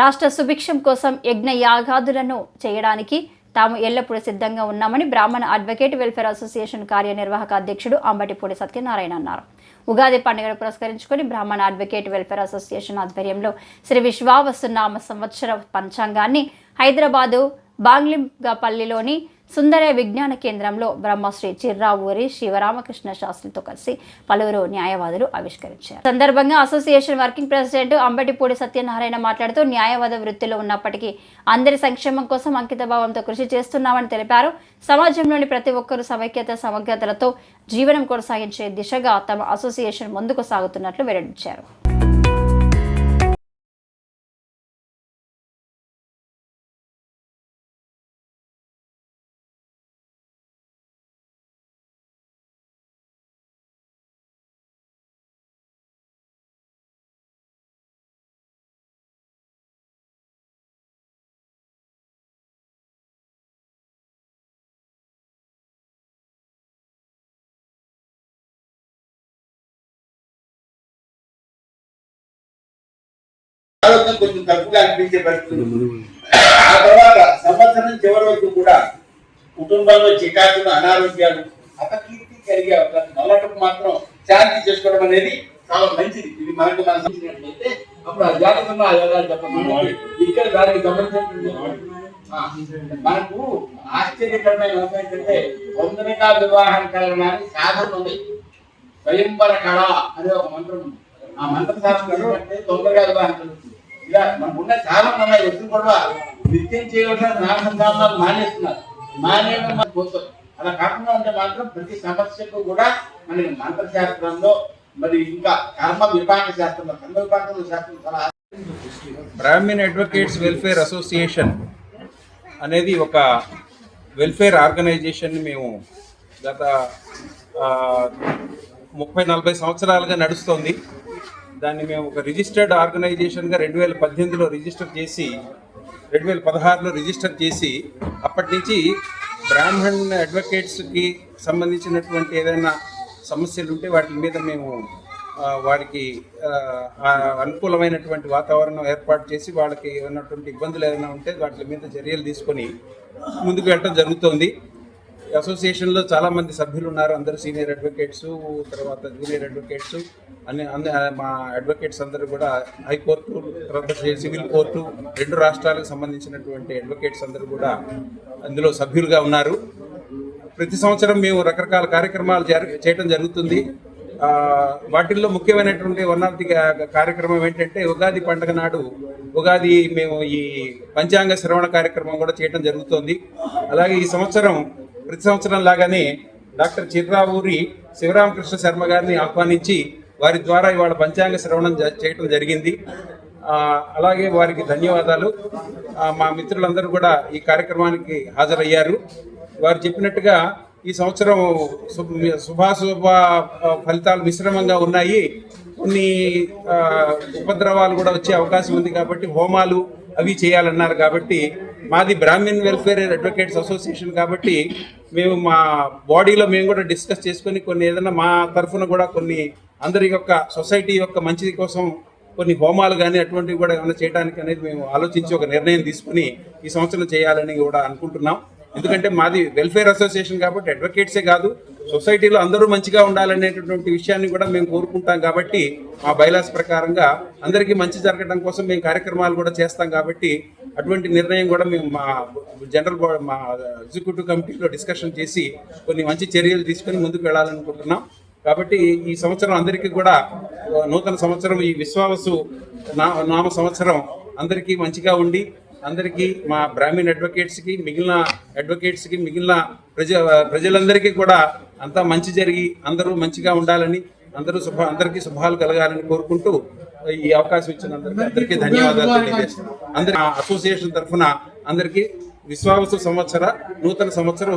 రాష్ట్ర సుభిక్షం కోసం యజ్ఞ యాగాదులను చేయడానికి తాము ఎల్లప్పుడూ సిద్ధంగా ఉన్నామని బ్రాహ్మణ అడ్వకేట్ వెల్ఫేర్ అసోసియేషన్ కార్యనిర్వాహక అధ్యక్షుడు అంబటిపూడి సత్యనారాయణ అన్నారు. ఉగాది పండుగను పురస్కరించుకొని బ్రాహ్మణ అడ్వకేట్ వెల్ఫేర్ అసోసియేషన్ ఆధ్వర్యంలో శ్రీ విశ్వావసునామ సంవత్సర పంచాంగాన్ని హైదరాబాదు బాంగ్లింగపల్లిలోని సుందర విజ్ఞాన కేంద్రంలో బ్రహ్మశ్రీ చిర్రావూరి శివరామకృష్ణ శాస్త్రితో కలిసి పలువురు న్యాయవాదులు ఆవిష్కరించారు. సందర్భంగా association working president Ambatipudi Satyanarayana మాట్లాడుతూ న్యాయవాద వృత్తిలో ఉన్నప్పటికీ అందరి సంక్షేమం కోసం అంకితభావంతో కృషి చేస్తున్నామని తెలిపారు. సమాజంలోని ప్రతి ఒక్కరూ సమైక్యత సమగ్రతలతో జీవనం కొనసాగించే దిశగా తమ అసోసియేషన్ ముందుకు సాగుతున్నట్లు వెల్లడించారు. ఆరోగ్యం కొంచెం తప్పుగా అనిపించే పరిస్థితి ఉంది. ఆ తర్వాత సంవత్సరం చివరి వరకు కూడా కుటుంబంలో చికాకులు అనారోగ్యాలు అపకీర్తి కలిగే అవకాశం నల్లటకు మాత్రం శాంతి చేసుకోవడం అనేది చాలా మంచిది. ఇది మనకు మన సంబంధించినట్లయితే అప్పుడు ఆ జాతకంలో ఆ యోగాలు చెప్పమని ఇక్కడ దానికి సంబంధించినటువంటి ఆ, మనకు ఆశ్చర్యకరమైన అంశం ఏంటంటే తొందరగా వివాహం కలగడానికి సాధన ఉంది. స్వయంవర కళ అనే ఒక మంత్రం ఉంది. ఆ మంత్ర శాస్త్రం అంటే తొందరగా వివాహం కలుగుతుంది ఇలా మనకున్న చాలా మంది వ్యక్తులు కూడా నిత్యం చేయవలసిన నామసంధానాలు మానేస్తున్నారు. మానేయడం మన పోతుంది అలా కాకుండా ఉంటే మాత్రం ప్రతి సమస్యకు కూడా మనకి మంత్ర శాస్త్రంలో మరి ఇంకా కర్మ విపాక శాస్త్రంలో కర్మ విపాక శాస్త్రం చాలా బ్రాహ్మణ్ అడ్వకేట్స్ వెల్ఫేర్ అసోసియేషన్ అనేది ఒక వెల్ఫేర్ ఆర్గనైజేషన్ మేము గత ముప్పై నలభై సంవత్సరాలుగా నడుస్తోంది. దాన్ని మేము ఒక రిజిస్టర్డ్ ఆర్గనైజేషన్గా రెండు వేల పద్దెనిమిదిలో రిజిస్టర్ చేసి రెండు వేల పదహారులో రిజిస్టర్ చేసి అప్పటి నుంచి బ్రాహ్మణ్ అడ్వకేట్స్కి సంబంధించినటువంటి ఏదైనా సమస్యలు ఉంటే వాటి మీద మేము వారికి అనుకూలమైనటువంటి వాతావరణం ఏర్పాటు చేసి వాళ్ళకి ఉన్నటువంటి ఇబ్బందులు ఏదైనా ఉంటే వాటి మీద చర్యలు తీసుకొని ముందుకు వెళ్ళటం జరుగుతోంది. అసోసియేషన్లో చాలా మంది సభ్యులు ఉన్నారు. అందరూ సీనియర్ అడ్వకేట్స్ తర్వాత జూనియర్ అడ్వకేట్స్ అన్ని అన్ని మా అడ్వకేట్స్ అందరూ కూడా హైకోర్టు తర్వాత సివిల్ కోర్టు రెండు రాష్ట్రాలకు సంబంధించినటువంటి అడ్వకేట్స్ అందరూ కూడా అందులో సభ్యులుగా ఉన్నారు. ప్రతి సంవత్సరం మేము రకరకాల కార్యక్రమాలు చేయడం జరుగుతుంది. వాటిల్లో ముఖ్యమైనటువంటి వన్ ఆఫ్ ది కార్యక్రమం ఏంటంటే ఉగాది పండుగ నాడు ఉగాది మేము ఈ పంచాంగ శ్రవణ కార్యక్రమం కూడా చేయడం జరుగుతోంది. అలాగే ఈ సంవత్సరం ప్రతి సంవత్సరం లాగానే డాక్టర్ చిర్రావూరి శివరామకృష్ణ శర్మ గారిని ఆహ్వానించి వారి ద్వారా ఇవాళ పంచాంగ శ్రవణం జ- చేయటం జరిగింది. అలాగే వారికి ధన్యవాదాలు. మా మిత్రులందరూ కూడా ఈ కార్యక్రమానికి హాజరయ్యారు. వారు చెప్పినట్టుగా ఈ సంవత్సరం శుభ శుభాశుభ ఫలితాలు మిశ్రమంగా ఉన్నాయి. కొన్ని ఉపద్రవాలు కూడా వచ్చే అవకాశం ఉంది కాబట్టి హోమాలు అవి చేయాలన్నారు కాబట్టి మాది బ్రాహ్మిన్ వెల్ఫేర్ అడ్వకేట్స్ అసోసియేషన్ కాబట్టి మేము మా బాడీలో మేము కూడా డిస్కస్ చేసుకొని కొన్ని ఏదైనా మా తరఫున కూడా కొన్ని అందరి యొక్క సొసైటీ యొక్క మంచిది కోసం కొన్ని హోమాలు కానీ అటువంటివి కూడా ఏమైనా చేయడానికి అనేది మేము ఆలోచించి ఒక నిర్ణయం తీసుకుని ఈ సంవత్సరం చేయాలని కూడా అనుకుంటున్నాం. ఎందుకంటే మాది వెల్ఫేర్ అసోసియేషన్ కాబట్టి అడ్వకేట్సే కాదు సొసైటీలో అందరూ మంచిగా ఉండాలనేటటువంటి విషయాన్ని కూడా మేము కోరుకుంటాం కాబట్టి మా బైలాస్ ప్రకారంగా అందరికీ మంచి జరగడం కోసం మేము కార్యక్రమాలు కూడా చేస్తాం కాబట్టి అటువంటి నిర్ణయం కూడా మేము మా జనరల్ బోర్డ్ మా ఎగ్జిక్యూటివ్ కమిటీలో డిస్కషన్ చేసి కొన్ని మంచి చర్యలు తీసుకొని ముందుకు వెళ్ళాలనుకుంటున్నాం. కాబట్టి ఈ సంవత్సరం అందరికీ కూడా నూతన సంవత్సరం ఈ విశ్వావసు నా నామ సంవత్సరం అందరికీ మంచిగా ఉండి అందరికీ మా బ్రాహ్మీణ్ అడ్వకేట్స్కి మిగిలిన అడ్వకేట్స్కి మిగిలిన ప్రజ ప్రజలందరికీ కూడా అంతా మంచి జరిగి అందరూ మంచిగా ఉండాలని అందరూ శుభ అందరికీ శుభాలు కలగాలని కోరుకుంటూ ఈ అవకాశం ఇచ్చినందరికీ అందరికీ ధన్యవాదాలు తెలియజేస్తున్నాం. అందరి అసోసియేషన్ తరఫున అందరికీ విశ్వావసు సంవత్సర నూతన సంవత్సరం